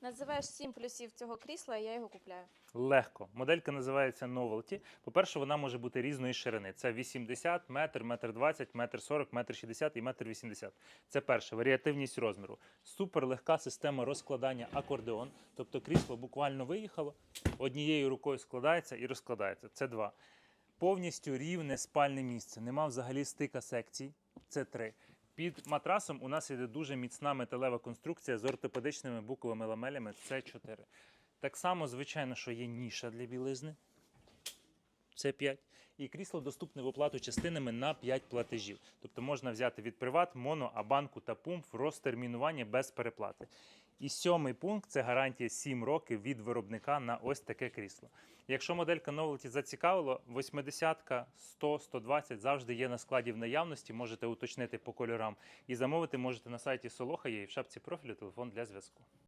Називаєш сім плюсів цього крісла, і я його купляю. Легко. Моделька називається Novelty. По-перше, вона може бути різної ширини. Це 80, метр, метр 20, метр 40, метр 60 і метр 80. Це перше, варіативність розміру. Супер легка система розкладання акордеон. Тобто крісло буквально виїхало, однією рукою складається і розкладається. Це два. Повністю рівне спальне місце. Нема взагалі стика секцій. Це три. Під матрасом у нас іде дуже міцна металева конструкція з ортопедичними буковими ламелями. С4. Так само, звичайно, що є ніша для білизни. Це 5. І крісло доступне в оплату частинами на 5 платежів. Тобто можна взяти від приват, моно, абанку та пумп в розтермінування без переплати. І сьомий пункт це гарантія 7 років від виробника на ось таке крісло. Якщо моделька Novelty зацікавила, 80, 100, 120 завжди є на складі в наявності. Можете уточнити по кольорам і замовити можете на сайті Солоха є і в шапці профілю телефон для зв'язку.